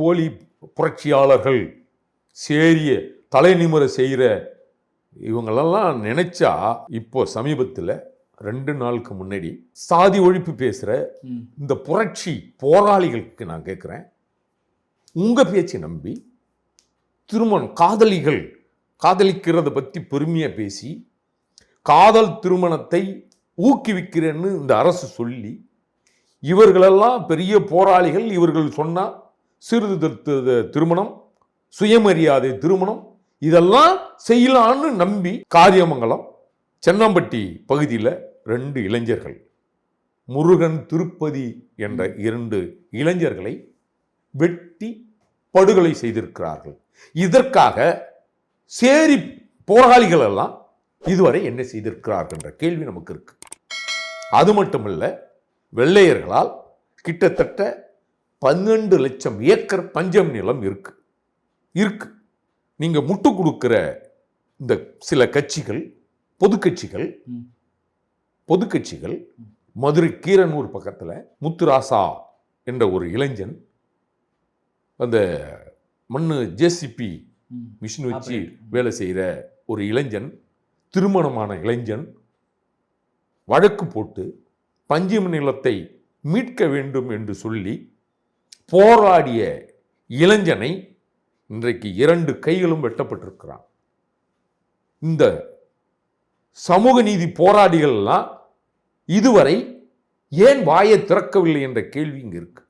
போலி புரட்சியாளர்கள் சேரிய தலைநிமுறை செய்கிற இவங்களெல்லாம் நினைச்சா இப்போ சமீபத்தில் ரெண்டு நாளுக்கு முன்னாடி சாதி ஒழிப்பு பேசுகிற. இந்த புரட்சி போராளிகளுக்கு நான் கேட்குறேன் உங்கள் பேச்சை நம்பி திருமணம் காதலிகள் காதலிக்கிறத பற்றி பெருமையாக பேசி காதல் திருமணத்தை ஊக்குவிக்கிறேன்னு இந்த அரசு சொல்லி இவர்களெல்லாம் பெரிய போராளிகள் இவர்கள் சொன்னால் சீர்திருத்த திருமணம் சுயமரியாதை திருமணம் இதெல்லாம் செய்யலான்னு நம்பி காரியமங்கலம் சென்னம்பட்டி பகுதியில் ரெண்டு இளைஞர்கள். முருகன் திருப்பதி என்ற இரண்டு இளைஞர்களை வெட்டி படுகொலை செய்திருக்கிறார்கள். இதற்காக சேரி போராளிகள் எல்லாம் இதுவரை என்ன செய்திருக்கிறார்கள் என்ற கேள்வி நமக்கு இருக்கு. அது மட்டுமல்ல வெள்ளையர்களால் கிட்டத்தட்ட பன்னெண்டு லட்சம் ஏக்கர் பஞ்சம் நிலம் இருக்கு இருக்கு நீங்க முட்டு கொடுக்கிற இந்த சில கட்சிகள் பொது கட்சிகள் ம். பொது கட்சிகள் மதுரை கீரனூர் பக்கத்தில் முத்துராசா என்ற ஒரு இளைஞன் அந்த மண்ணு ஜேசிபி. மிஷின் வச்சு. வேலை செய்கிற ஒரு இளைஞன் திருமணமான இளைஞன் வழக்கு போட்டு பஞ்சம நிலத்தை மீட்க வேண்டும் என்று சொல்லி போராடிய இளைஞனை இன்றைக்கு இரண்டு கைகளும் வெட்டப்பட்டிருக்கிறான். இந்த சமூக நீதி போராடிகள்லாம் இதுவரை ஏன் வாயை திறக்கவில்லை என்ற கேள்வி இங்கே இருக்கு.